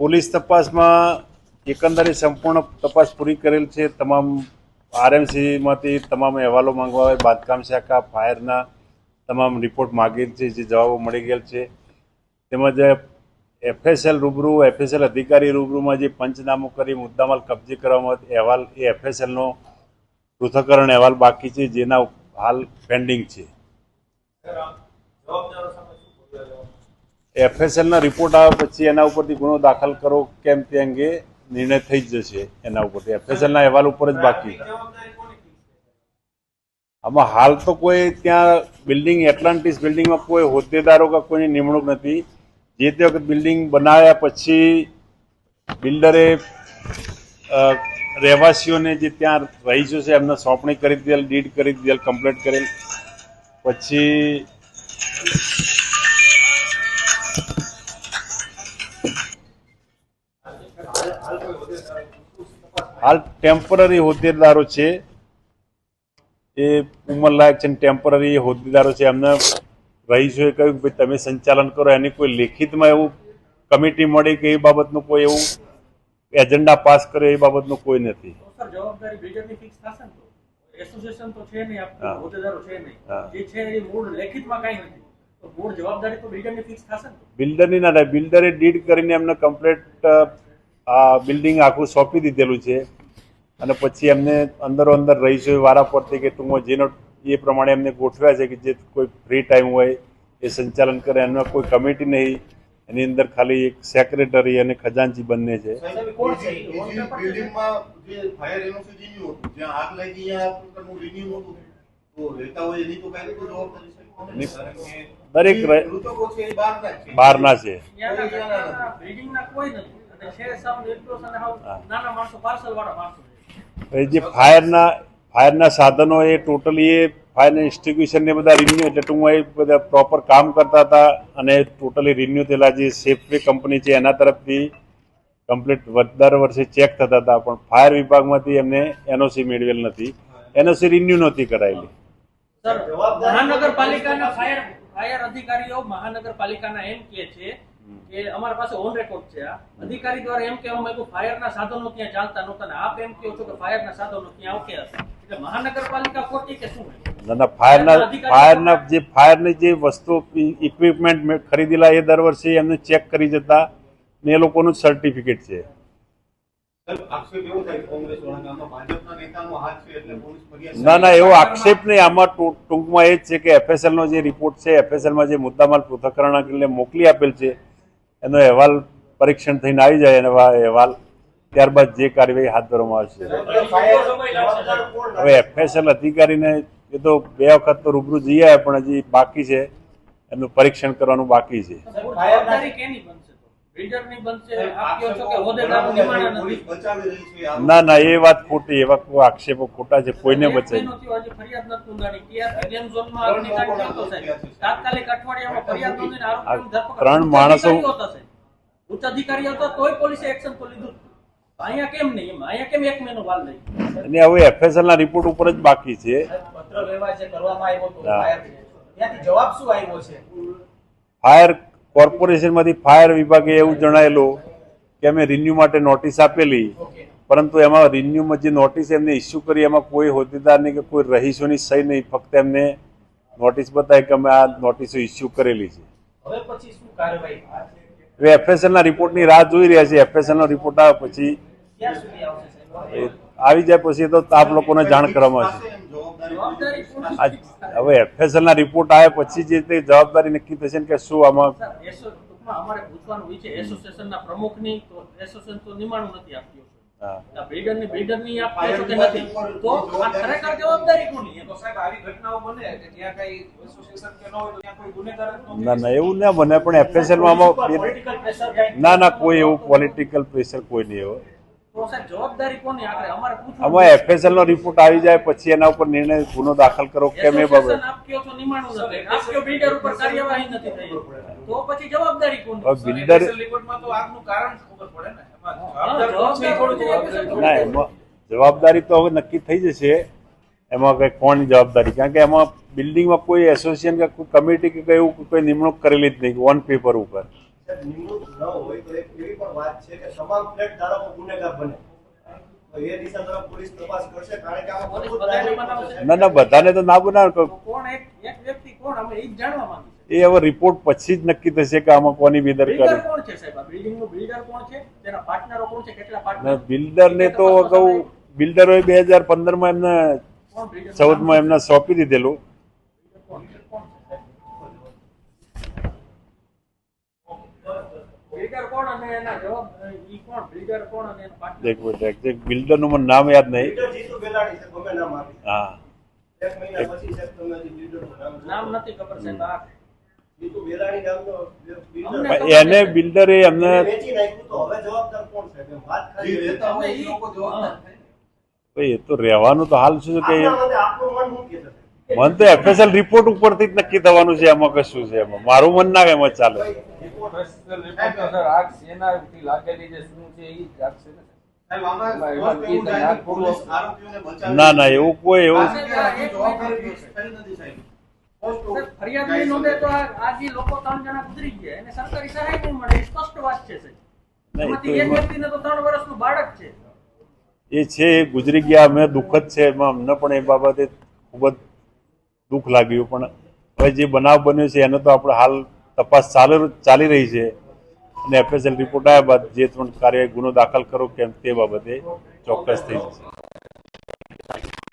Police તપાસમાં એકંદરે સંપૂર્ણ તપાસ પૂરી કરેલ છે. તમામ આરએમસીમાંથી તમામ અહેવાલો માંગવા આવે, બાંધકામ શાખા, ફાયરના તમામ રિપોર્ટ માગેલ છે, જે જવાબો મળી ગયેલ છે. તેમજ એફએસએલ રૂબરૂ, એફએસએલ અધિકારી રૂબરૂમાં જે પંચનામું કરી, મુદ્દામાલ કબજે કરવામાં અહેવાલ, એ એફએસએલનો પૃથ્થકરણ અહેવાલ બાકી છે, જેના હાલ પેન્ડિંગ છે. એફએસએલના રિપોર્ટ આવે પછી એના ઉપરથી ગુનો દાખલ કરો કેમ તે અંગે નિર્ણય થઈ જશે એના ઉપરથી. એફએસએલના અહેવાલ ઉપર જ બાકી આમાં હાલ તો કોઈ ત્યાં બિલ્ડિંગ, એટલાન્ટિસ બિલ્ડિંગમાં કોઈ હોદ્દેદારો કે કોઈની નિમણૂક નથી. જે તે વખત બિલ્ડિંગ બનાવ્યા પછી બિલ્ડરે રહેવાસીઓને જે ત્યાં રહીશો છે એમને સોંપણી કરી દીધેલ, ડીડ કરી દીધેલ, કમ્પ્લેટ કરેલ. પછી હાલ ટેમ્પરરી હોદ્દેદારો છે. એ ઉંમરલાયક છે ટેમ્પરરી હોદ્દેદારો છે. એમને રહીશોએ કહ્યું કે તમે સંચાલન કરો. એની કોઈ લેખિતમાં એવું કમિટી મળી કે એ બાબતનું કોઈ એવું એજન્ડા પાસ કરે એ બાબતનું કોઈ નથી. એસોસિએશન તો? છે નહીં હોદ્દેદારો છે નહીં. જે છે એ મૂળ લેખિતમાં કાંઈ બિલ્ડરની ના થાય. બિલ્ડરે ડીડ કરીને એમને કમ્પ્લીટ આ બિલ્ડિંગ આખું સોંપી દીધેલું છે. અને પછી એમને અંદરો અંદર રહીશો વારા પરથી કે ટૂંકમાં જેનો એ પ્રમાણે એમને ગોઠવ્યા છે કે જે કોઈ ફ્રી ટાઈમ હોય એ સંચાલન કરે. એમાં કોઈ કમિટી નહીં. એની અંદર ખાલી એક સેક્રેટરી અને ખજાનચી બંને છે. દરેક રહે- બહારના છે. એ જે ફાયરના ફાયરના સાધનો એ ટોટલી એ ફાયરના ઇન્સ્ટિટ્યુશનને બધા રિન્યુ એટલે ટૂંકમાં એ બધા પ્રોપર કામ કરતા હતા અને ટોટલી રિન્યુ થયેલા જે સેફવે કંપની છે એના તરફથી કમ્પ્લીટ દર વર્ષે ચેક થતા હતા પણ ફાયર વિભાગમાંથી એમને એનઓસી મેળવેલ નથી. એનઓસી રિન્યુ નહોતી કરાયેલી. મહાનગરપાલિકાના ફાયર ફાયર અધિકારીઓ મહાનગરપાલિકાના એમ કે છે કે અમારા પાસે ઓન રેકોર્ડ છે આ. અધિકારી દ્વારા એમ કહેવામાં આવ્યું ફાયરના સાધનો ત્યાં ચાલતા નહોતા ને આપ એમ કહો છો કે ફાયરના સાધનો ત્યાં ઓકે હશે? એટલે મહાનગરપાલિકા ખોટી કે શું? ના, ના ફાયરના ફાયરના જે ફાયરની જે વસ્તુ ઇક્વિપમેન્ટ ખરીદેલા એ દર વર્ષે એમને ચેક કરી જતા ને એ લોકોનું સર્ટિફિકેટ છે. ના ના એવો આક્ષેપ નહીં. આમાં ટૂંકમાં એ જ છે કે એફએસએલ નો જે રિપોર્ટ છે એફએસએલમાં જે મુદ્દામાલ પૃથ્થકરણ એટલે મોકલી આપેલ છે એનો અહેવાલ પરીક્ષણ થઈને આવી જાય એનો અહેવાલ. ત્યારબાદ જે કાર્યવાહી હાથ ધરવામાં આવશે. હવે એફએસએલ અધિકારીને એ તો બે વખત તો રૂબરૂ જઈ આવ્યા, પણ હજી બાકી છે. એનું પરીક્ષણ કરવાનું બાકી છે. ના ના એ વાત ખોટી એવા આક્ષેપો ખોટા છે કોઈને બચાવી. ત્રણ ઉચ્ચ માણસો-. ઉચ્ચ અધિકારી હતા તોય પોલીસે એક્શન તો લીધું અહીંયા કેમ નહીં? અહીંયા કેમ એક મહિનો વાર લઈ અને હવે એફએસએલ ના રિપોર્ટ ઉપર જ બાકી છે. પત્ર વ્યવહાર જે કરવામાં આવ્યો હતો ત્યાંથી જવાબ શું આવ્યો છે? ફાયર કોર્પોરેશનમાંથી ફાયર વિભાગે એવું જણાયેલું કે અમે રિન્યુ માટે નોટિસ આપેલી પરંતુ એમાં રિન્યુમાં જે નોટિસ એમને ઇસ્યુ કરી એમાં કોઈ હોદ્દેદારની કે કોઈ રહીશોની સહી નહીં ફક્ત એમને નોટિસ બતાવી કે અમે આ નોટિસો ઇસ્યુ કરેલી છે. હવે પછી શું કાર્યવાહી થશે? હવે એફએસએલ ના રિપોર્ટની રાહ જોઈ રહ્યા છે એફએસએલનો રિપોર્ટ આવે પછી આવી જાય પછી તો આપ લોકોને જાણ કરવામાં આવશે. હવે એફએસએલ ના રિપોર્ટ આવે પછી જે તે જવાબદારી નક્કી થશે ને કે શું આમાં અમારે પૂછવાનું હોય છે એસોસિએશનના પ્રમુખની તો એસોસિએશન તો નિમાણું નથી આપતી હા. આ બિલ્ડરની બિલ્ડરની આપ કહો કે નથી. તો આ ખરેખર જવાબદારી કોની? તો સાહેબ આવી ઘટનાઓ બને કે જ્યાં કઈ એસોસિએશન કે ન હોય તો ત્યાં કોઈ ગુનેગાર ના ના એવું ના બને પણ એફએસએલમાં આમાં પોલિટિકલ પ્રેશર કાંઈ? ના ના કોઈ એવું પોલિટિકલ પ્રેશર કોઈ નહીં હોય. તો સાહેબ જવાબદારી કોની આખરે? અમારે પૂછવું આમાં એફએસએલ નો રિપોર્ટ આવી જાય પછી એના ઉપર નિર્ણય ગુનો દાખલ કરો કેમ એ બાબત. બિલ્ડર ઉપર કાર્યવાહી નથી થઈ. તો પછી જવાબદારી કોની? હવે બિલ્ડર FSL રિપોર્ટમાં તો આગનું કારણ ખબર પડે ને. જવાબદાર તો હવે નક્કી થઈ જશે. એમાં કઈ કોણ જવાબદારી? કારણ કે એમાં બિલ્ડિંગમાં કોઈ એસોસિએશન કે કોઈ કમિટી કે કઈ એવું કોઈ નિમણૂક કરેલી જ નહીં ઓન પેપર ઉપર. નિમણૂક ન હોય તો એક એવી પણ વાત છે કે તમામ ફ્લેટ ધારકો ગુનેગાર બને. ના ના બધાને તો ના બનાવે એ હવે રિપોર્ટ પછી જ નક્કી થશે કે આમાં કોની બિલ્ડર કેટલા ને તો અગાઉ બિલ્ડરોએ બે હજાર પંદરમાં એમને ચૌદમાં એમને સોંપી દીધેલું. એક મિનિટ એક્ઝેક્ટ બિલ્ડરનું મને નામ યાદ નહીં. હા. એક મહિના પછી સાહેબ તમે હજી લીડરનું નામ નામ નથી ખબર સાહેબ આ જીતુ બેલાણી નામનો બિલ્ડર. અમને એને બિલ્ડરે એમને વેચી નાખ્યું તો હવે જવાબદાર કોણ છે? એમ વાત જે ખાલી રહેતા હોય એ ઈ- લોકો જવાબદાર થાય. ભાઈ એ તો રહેવાનું તો હાલ શું છે કે? મન તો એફએસએલ રિપોર્ટ ઉપરથી જ નક્કી થવાનું છે એમાં કશું છે એમાં. મારું મન ના એમાં ચાલે. ને? ના એવું કોઈ એવું એ છે સાહેબ. નહીં, એમાંથી તો એક એમાં- વ્યક્તિને તો ત્રણ વર્ષનું બાળક છે. એ છે એ ગુજરી ગયા અમે દુઃખદ છે એમાં અમને પણ એ બાબતે ખૂબ જ દુઃખ લાગ્યું, પણ હવે જે બનાવ બન્યો છે, એનો તો આપણે હાલ તપાસ ચાલુ ચાલી રહી છે. અને એફએસએલ રિપોર્ટ આવ્યા બાદ જે ત્રણ કાર્યવાહી ગુનો દાખલ કરો કેમ તે બાબતે ચોક્કસ થઈ જશે.